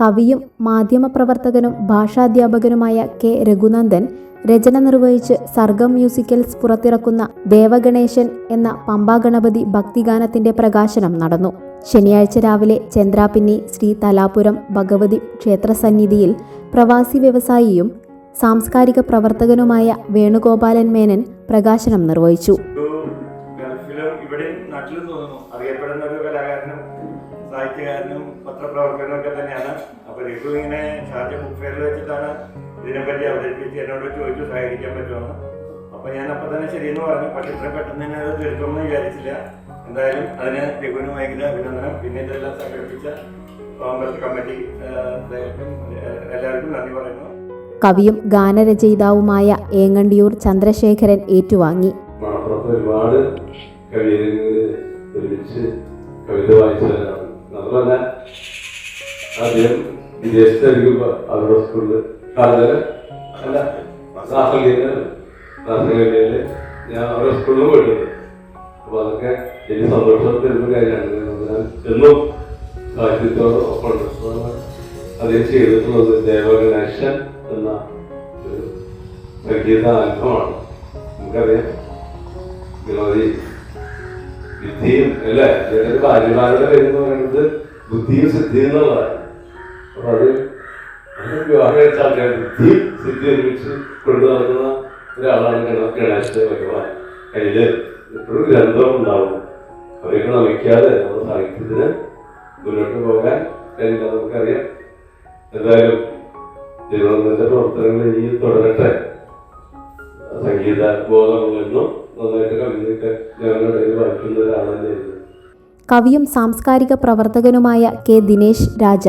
കവിയും മാധ്യമപ്രവർത്തകനും ഭാഷാധ്യാപകനുമായ കെ. രഘുനന്ദൻ രചന നിർവഹിച്ച് സർഗം മ്യൂസിക്കൽസ് പുറത്തിറക്കുന്ന ദേവഗണേശൻ എന്ന പമ്പാഗണപതി ഭക്തിഗാനത്തിന്റെ പ്രകാശനം നടന്നു. ശനിയാഴ്ച രാവിലെ ചന്ദ്രാപിന്നി ശ്രീ തലാപുരം ഭഗവതി ക്ഷേത്രസന്നിധിയിൽ പ്രവാസി വ്യവസായിയും സാംസ്കാരിക പ്രവർത്തകനുമായ വേണുഗോപാലൻ മേനൻ പ്രകാശനം നിർവഹിച്ചു. അറിയപ്പെടുന്ന ഒരു കലാകാരനും സാഹിത്യകാരനും പത്രപ്രവർത്തകനും ഒക്കെ തന്നെയാണ്. അപ്പൊ രഘു ഇങ്ങനെ ഷാർജ ബുക്ക് ഫെയറിൽ വെച്ചിട്ടാണ് ഇതിനെപ്പറ്റി അവതരിപ്പിച്ച് എന്നോട് ചോദിച്ചു സഹകരിക്കാൻ പറ്റുമെന്ന്. അപ്പൊ ഞാൻ അപ്പൊ തന്നെ ശരിയെന്ന് പറഞ്ഞു. പക്ഷെ ഇത്ര പെട്ടെന്ന് തന്നെ അത് തീർക്കുമെന്ന് വിചാരിച്ചില്ല. എന്തായാലും അതിന് രഘുവിന് ഭയങ്കര അഭിനന്ദനം. പിന്നെ ഇതെല്ലാം സംഘടിപ്പിച്ച കോൺഗ്രസ് കമ്മിറ്റി എല്ലാവർക്കും നന്ദി പറയുന്നു. കവിയും ഗാനരചയിതാവുമായ ഏങ്ങണ്ടിയൂർ ചന്ദ്രശേഖരൻ ഏറ്റുവാങ്ങി. ഒരുപാട് കവിയരങ്ങളിൽ ഒരുമിച്ച് കവിത വായിച്ചവരാണ്. മാത്രമല്ല അദ്ദേഹം വിദേശത്തായിരിക്കും അവരുടെ സ്കൂളിൽ കാലത്ത് അല്ല ഞാൻ അവരുടെ സ്കൂളിൽ പോയിട്ടുണ്ട്. അപ്പൊ അതൊക്കെ എനിക്ക് സന്തോഷം തരുന്ന കാര്യമാണ്. ഞാൻ എന്നും സാഹിത്യത്തോടൊപ്പം ഉണ്ട് അതാണ് അദ്ദേഹം ചെയ്തിട്ടുള്ളത് ദേവഗണേശൻ എന്ന ഒരു സംഗീത ആൽബമാണ്. നമുക്കറിയാം. വിനോദി വിദ്യയും അല്ലേ? ചിലർക്ക് ഭാര്യമാരുടെ പേര് എന്ന് പറയുന്നത് ബുദ്ധിയും സിദ്ധിയും എന്നുള്ളതാണ്. അത് വിവാഹം കഴിച്ച ആൾക്കാർ സിദ്ധി ഒരുമിച്ച് കൊണ്ടു നടക്കുന്ന ഒരാളാണ് ഗണ- ഗണേശ ഭഗവാൻ. അതിൽ എപ്പോഴും ഗ്രന്ഥം ഉണ്ടാവും. അവരെയൊക്കെ നമിക്കാതെ നമ്മുടെ സാഹിത്യത്തിന് മുന്നോട്ട് പോകാൻ കഴിയില്ല നമുക്കറിയാം. എന്തായാലും തിരുവനന്തപുരത്തെ പ്രവർത്തനങ്ങൾ ഇനി തുടരട്ടെ. സംഗീത ബോധമുള്ളെന്നും നന്നായിട്ട് കവിതയൊക്കെ ഞങ്ങളുടെ ഇടയിൽ വായിക്കുന്ന ഒരാൾ തന്നെയായിരുന്നു. കവിയും സാംസ്കാരിക പ്രവർത്തകനുമായ കെ ദിനേശ് രാജ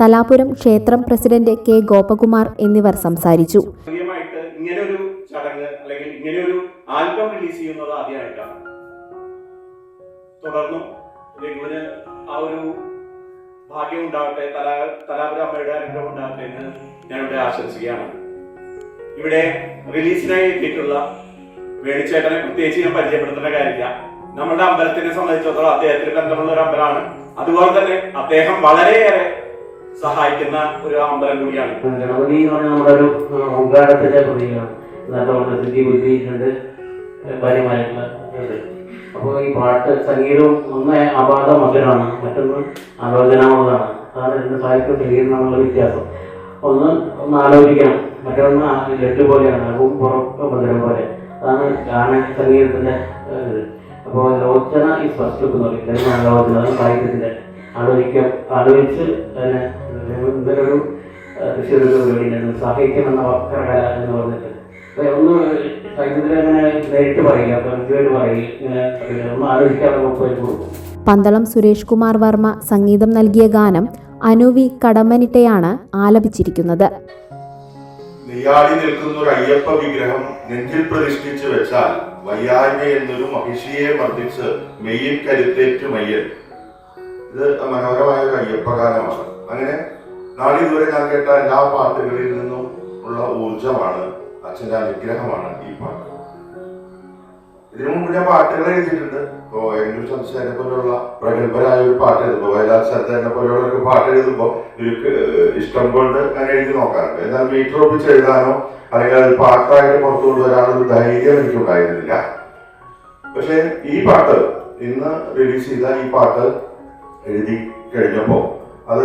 തലാപുരം ക്ഷേത്രം പ്രസിഡന്റ് കെ ഗോപകുമാർ എന്നിവർ സംസാരിച്ചു. ഇങ്ങനെ ഒരു ചടങ്ങ് അല്ലെങ്കിൽ ഇങ്ങനെ ഒരു ആൽബം റിലീസ് ചെയ്യുന്നത് ആദ്യമായിട്ടാണ്. തുടർന്നും രഘുവിന് ആ ഒരു ഭാഗ്യം ഉണ്ടാവട്ടെ തലാ തലാപുര അമ്മയുടെ അനുഗ്രഹം ഉണ്ടാവട്ടെ എന്ന് ഞാനിവിടെ ആശംസിക്കുകയാണ്. ഇവിടെ റിലീസിനായി എത്തിയിട്ടുള്ള വേണിച്ചേട്ടനെ പ്രത്യേകിച്ച് ഞാൻ പരിചയപ്പെടുത്തേണ്ട കാര്യമില്ല. നമ്മുടെ അമ്പലത്തിനെ സംബന്ധിച്ചിടത്തോളം അദ്ദേഹത്തിന് ബന്ധമുള്ള ഒരു അമ്പലമാണ്. അതുപോലെ തന്നെ അദ്ദേഹം വളരെയേറെ സഹായിക്കുന്ന ഒരു അമ്പലം കൂടിയാണ്. ഗണപതി നമ്മുടെ ഒരു ഓങ്കാരത്തിന്റെ പ്രതീകമാണ് കാര്യമായിട്ടുള്ള അപ്പോൾ ഈ പാട്ട് സംഗീതവും ഒന്ന് അപാത മധുരമാണ് മറ്റൊന്ന് ആലോചനാമതാണ് അതാണ് രണ്ട് സാഹിത്യ സ്വീകരണമുള്ള വ്യത്യാസം. ഒന്ന് ഒന്ന് ആലോചിക്കണം. മറ്റൊന്ന് ലഡ്ഡു പോലെയാണ് അതും പുറത്ത് മധുരം പോലെ. അതാണ് ഗാന സംഗീതത്തിന്റെ ഇത് അപ്പോൾ ലോചന ഈ ഫസ്റ്റ് എന്ന് പറയും. ലോചന സാഹിത്യത്തിന്റെ സാഹിത്യത്തിന്റെ ആലോചിക്കാം ആലോചിച്ച് തന്നെ ഇന്നലൊരു ഒരു പരിപാടിയുണ്ടായിരുന്നു സാഹിത്യം എന്ന വക്രകല എന്ന് പറഞ്ഞിട്ട്. അപ്പോൾ ഒന്ന് സാഹിത്യത്തിൽ അങ്ങനെ നേരിട്ട് പറയുക അപ്പോൾ എന്തുവേണ്ടി പറയും ഇങ്ങനെ പറയുക. ഒന്ന് ആലോചിക്കാതെ കൊടുക്കും പന്തളം സുരേഷ് കുമാർ വർമ്മ സംഗീതം നൽകിയ ഗാനം അനുവി കടമ്മനിട്ടയാണ് ആലപിച്ചിരിക്കുന്നത്. നെയ്യാടി നിൽക്കുന്ന ഒരു അയ്യപ്പ വിഗ്രഹം നെഞ്ചിൽ പ്രതിഷ്ഠിച്ചു വെച്ചാൽ വയ്യായ്മ എന്നൊരു മഹിഷിയെ മർദ്ദിച്ച് മെയ്യിൽ കരുത്തേറ്റ് മയ്യൻ. ഇത് മനോഹരമായ ഒരു അയ്യപ്പ ഗാനമാണ് അങ്ങനെ നാളിതുവരെ ഞാൻ കേട്ട എല്ലാ പാട്ടുകളിൽ നിന്നും ഉള്ള ഊർജമാണ് അച്ഛന്റെ അനുഗ്രഹമാണ് ഈ പാട്ട്. ഇതിനു മുമ്പ് ഞാൻ പാട്ടുകൾ എഴുതിയിട്ടുണ്ട്. ഇപ്പോ ഏതെങ്കിലും സംസ്ഥാനെ പോലുള്ള പ്രഗത്ഭരായ ഒരു പാട്ട് എഴുതുമ്പോൾ വയലാർ സത്തേനെ പോലെയുള്ള ഒരു പാട്ട് എഴുതുമ്പോൾ എനിക്ക് ഇഷ്ടം കൊണ്ട് അങ്ങനെ എഴുതി നോക്കാറുണ്ട്. എന്നാൽ മീറ്റർ ഒപ്പിച്ച് എഴുതാനോ അല്ലെങ്കിൽ അത് പാട്ടായിട്ട് പുറത്തു കൊണ്ടുവരാനുള്ള ധൈര്യം എനിക്കുണ്ടായിരുന്നില്ല. പക്ഷെ ഈ പാട്ട് ഇന്ന് റിലീസ് ചെയ്ത ഈ പാട്ട് എഴുതി കഴിഞ്ഞപ്പോൾ അത്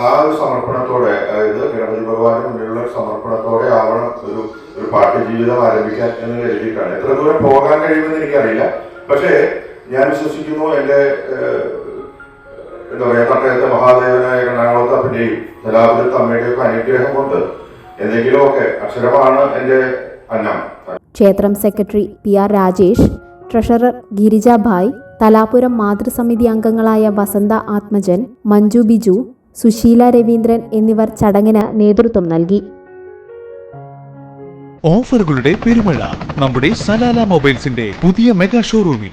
ആ- ഒരു സമർപ്പണത്തോടെ അതായത് ഗണപതി ഭഗവാന്റെ മുന്നിലുള്ള സമർപ്പണത്തോടെ ആവണം ഒരു ഒരു പാട്ട് ജീവിതം ആരംഭിക്കാൻ എന്ന് കരുതിയിട്ടാണ്. എത്ര ദൂരം പോകാൻ കഴിയുമെന്ന് എനിക്കറിയില്ല. പക്ഷേ ഞാൻ വിശ്വസിക്കുന്നു എന്റെ എന്താ പറയുക തട്ടയത്തെ മഹാദേവനായ എറണാകുളത്ത് അപ്പന്റെയും ജലാപുരത്ത് അമ്മയുടെയും ഒക്കെ അനുഗ്രഹം കൊണ്ട് എന്തെങ്കിലുമൊക്കെ അക്ഷരമാണ് എന്റെ അന്നം. ക്ഷേത്രം secretary P R Rajesh treasurer Girija Bai Thalapuram മാതൃസമിതി അംഗങ്ങളായ വസന്ത ആത്മജൻ മഞ്ജു ബിജു സുശീല രവീന്ദ്രൻ എന്നിവർ ചടങ്ങിന് നേതൃത്വം നൽകി. ഓഫറുകളുടെ പെരുമഴ നമ്മുടെ സലാല മൊബൈൽസിന്റെ പുതിയ മെഗാ ഷോറൂമിൽ.